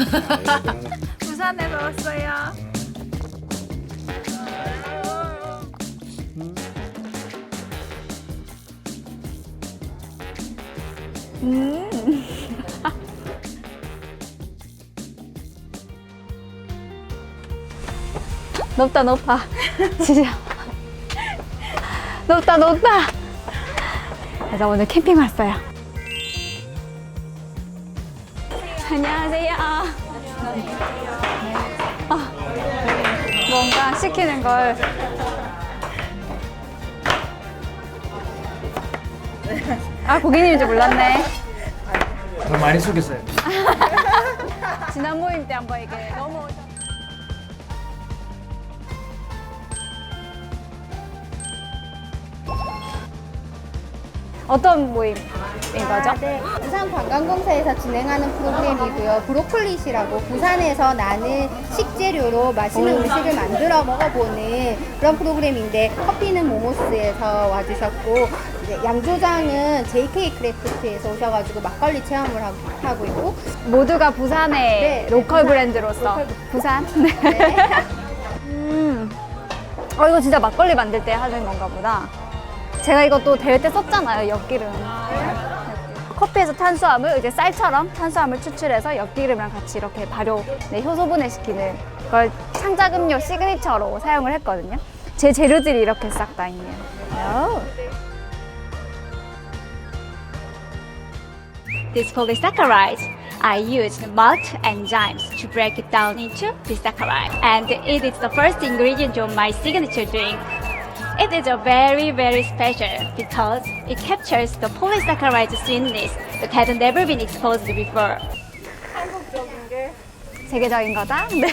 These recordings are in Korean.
부산에서 왔어요. 음. 높다 높아 진짜 높다 높다 그래서 오늘 캠핑 왔어요 안녕하세요 아, 뭔가 시키는 걸 아, 고객님인 줄 몰랐네. 더 많이 속였어요. 지난 모임 때 한번 이게 너무 어떤 모임인 거죠? 네, 부산관광공사에서 진행하는 프로그램이고요. 브로콜릿이라고 부산에서 나는 식재료로 맛있는 음식을 만들어 먹어보는 그런 프로그램인데 커피는 모모스에서 와주셨고 양조장은 JK 크래프트에서 오셔가지고 막걸리 체험을 하고, 하고 있고 모두가 부산의 네, 로컬 부산. 브랜드로서 로컬 부산. 네. 음. 어 이거 진짜 막걸리 만들 때 하는 건가 보다. 제가 이거 또 대회 때 썼잖아요 엿기름. 커피에서 탄수화물 이제 쌀처럼 탄수화물 추출해서 엿기름이랑 같이 이렇게 발효 네, 효소 분해시키는 걸 창작음료 시그니처로 사용을 했거든요. 제 재료들이 이렇게 싹 다 있네요. 오. These polysaccharides I use malt enzymes to break it down into disaccharide, and it is the first ingredient of my signature drink. It is a very very special because it captures the polysaccharide sweetness that had never been exposed before. 세계적인 거다. 네.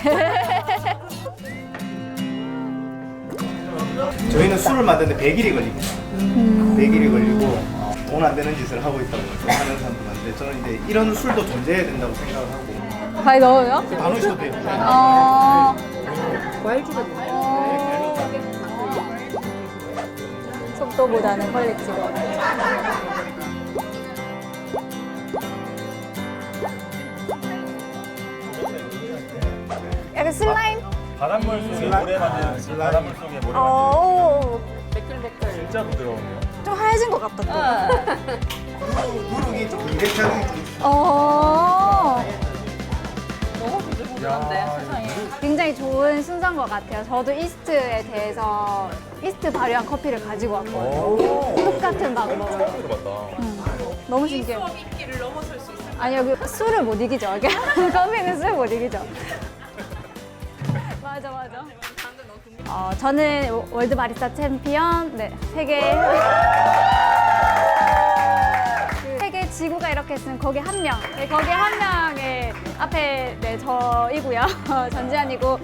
저희는 술을 만드는데 100일이 걸립니다. 100일이 걸리고 돈 안 되는 짓을 하고 있다고 하는 사람도 많은데 저는 이제 이런 술도 존재해야 된다고 생각을 하고 많이 넣어요? 안 오셔도 돼요. 어. 속도보다는 퀄리티로. 약간 슬라임? 바닷물 속에 모래 만드는 바닷물 속에 모래 만드는 어, 진짜 부드러워요. 좀 하얘진 것 같다 또. 누룩이 좀 굉장히 어, 야, 굉장히 좋은 순서인 것 같아요. 저도 이스트에 대해서 이스트 발효한 커피를 가지고 왔거든요. 똑같은 방법으로. 들어봤다. 너무 신기해요. 아니 여기 술을 못 이기죠. 여기 커피는 술 못 이기죠. 맞아 맞아. 어, 저는 월드 바리스타 챔피언 네, 세계 지구가 이렇게 있으면 거기 한 명, 네, 거기 한 명의 앞에 네, 저이고요. 전지현이고.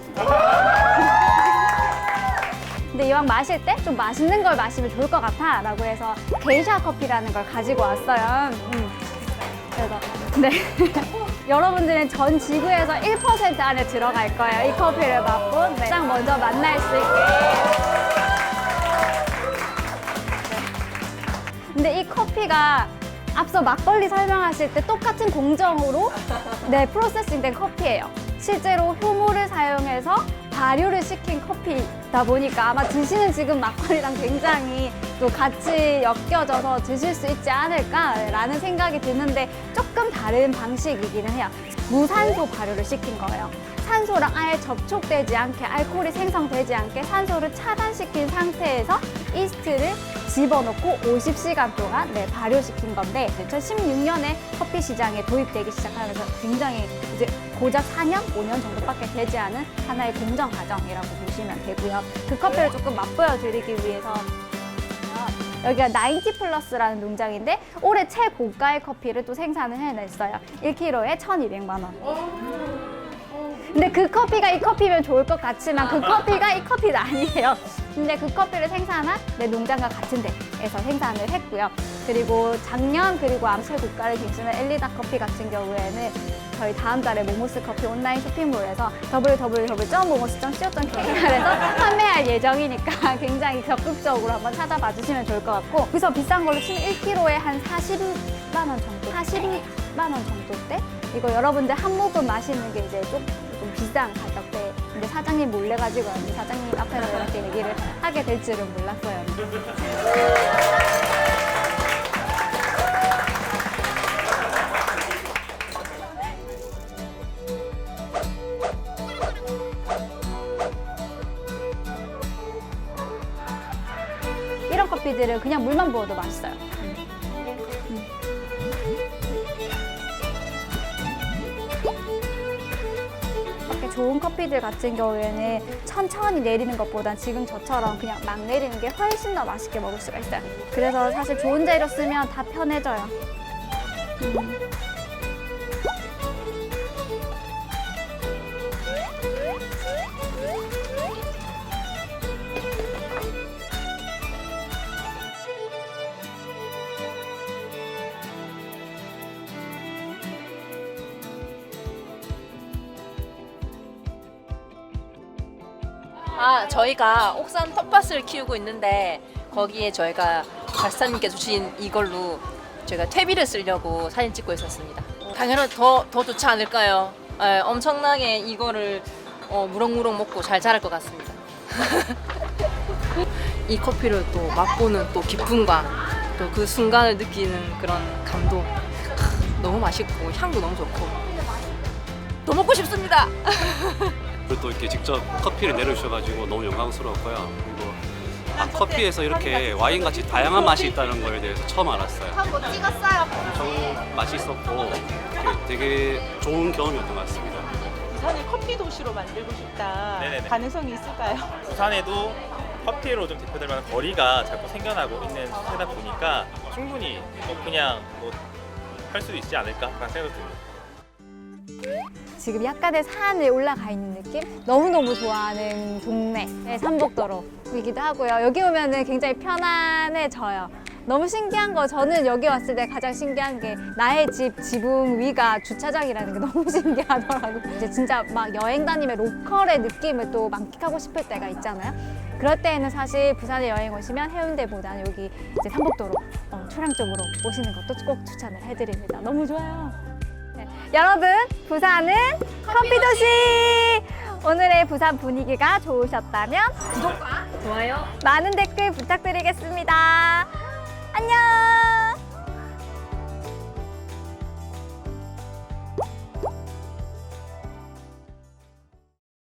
근데 이왕 마실 때 좀 맛있는 걸 마시면 좋을 것 같아 라고 해서 게이샤 커피라는 걸 가지고 왔어요. 음. 그래서 네. 여러분들은 전 지구에서 1% 안에 들어갈 거예요. 이 커피를 맛본 네. 가장 먼저 만날 수 있게. 근데 이 커피가 앞서 막걸리 설명하실 때 똑같은 공정으로 네 프로세싱된 커피예요. 실제로 효모를 사용해서 발효를 시킨 커피다 보니까 아마 드시는 지금 막걸리랑 굉장히 또 같이 엮여져서 드실 수 있지 않을까라는 생각이 드는데 조금 다른 방식이기는 해요. 무산소 발효를 시킨 거예요. 산소랑 아예 접촉되지 않게 알코올이 생성되지 않게 산소를 차단시킨 상태에서 이스트를 집어넣고 50시간 동안 네, 발효시킨 건데 2016년에 커피 시장에 도입되기 시작하면서 굉장히 이제 고작 4년, 5년 정도밖에 되지 않은 하나의 공정 과정이라고 보시면 되고요. 그 커피를 조금 맛보여 드리기 위해서 여기가 90 플러스라는 농장인데 올해 최고가의 커피를 또 생산을 해냈어요. 1kg에 1,200만 원. 근데 그 커피가 이 커피면 좋을 것 같지만 그 커피가 이 커피는 아니에요. 근데 그 커피를 생산한 내 농장과 같은 데에서 생산을 했고요. 그리고 작년 그리고 암세 국가를 진출한 엘리다 커피 같은 경우에는 저희 다음 달에 모모스 커피 온라인 쇼핑몰에서 www.momo스.co.kr에서 판매할 예정이니까 굉장히 적극적으로 한번 찾아봐 주시면 좋을 것 같고 그래서 비싼 걸로 치면 1kg에 한 40만 원 정도 40 10만 원 정도대? 이거 여러분들 한 모금 마시는 게 이제 좀, 좀 비싼 가격대. 근데 사장님 몰래 가지고 왔는데 사장님 앞에서 이렇게 얘기를 하게 될 줄은 몰랐어요. 커피들은 그냥 물만 부어도 맛있어요. 이렇게 좋은 커피들 같은 경우에는 천천히 내리는 것보단 지금 저처럼 그냥 막 내리는 게 훨씬 더 맛있게 먹을 수가 있어요. 그래서 사실 좋은 재료 쓰면 다 편해져요. 아, 저희가 옥산 텃밭을 키우고 있는데 거기에 저희가 박사님께서 주신 이걸로 저희가 퇴비를 쓰려고 사진 찍고 있었습니다. 당연히 더, 더 좋지 않을까요? 예, 엄청나게 이거를 어, 무럭무럭 먹고 잘 자랄 것 같습니다. 이 커피를 또 맛보는 또 기쁨과 또 그 순간을 느끼는 그런 감동. 크, 너무 맛있고 향도 너무 좋고 더 먹고 싶습니다. 그리고 또 이렇게 직접 커피를 내려주셔가지고 너무 영광스러웠고요. 그리고 아, 커피에서 이렇게 와인 같이 다양한 맛이 있다는 거에 대해서 처음 알았어요. 한번 찍었어요. 엄청 맛있었고 이렇게 되게 좋은 경험이었던 것 같습니다. 부산을 커피 도시로 만들고 싶다. 네네네. 가능성이 있을까요? 부산에도 커피로 좀 대표될 만한 거리가 자꾸 생겨나고 있는 시대다 보니까 충분히 뭐 그냥 뭐 할 수도 있지 않을까 그런 생각이 듭니다. 지금 약간의 산에 올라가 있는 느낌? 너무너무 좋아하는 동네, 네, 삼복도로이기도 하고요. 여기 오면은 굉장히 편안해져요. 너무 신기한 거, 저는 여기 왔을 때 가장 신기한 게 나의 집 지붕 위가 주차장이라는 게 너무 신기하더라고요. 이제 진짜 막 여행 다니면 로컬의 느낌을 또 만끽하고 싶을 때가 있잖아요. 그럴 때에는 사실 부산에 여행 오시면 해운대보다는 여기 이제 삼복도로 어, 초량 쪽으로 오시는 것도 꼭 추천을 해드립니다. 너무 좋아요. 네, 여러분, 부산은 커피 도시! 오늘의 부산 분위기가 좋으셨다면 구독과 좋아요, 많은 댓글 부탁드리겠습니다. 안녕!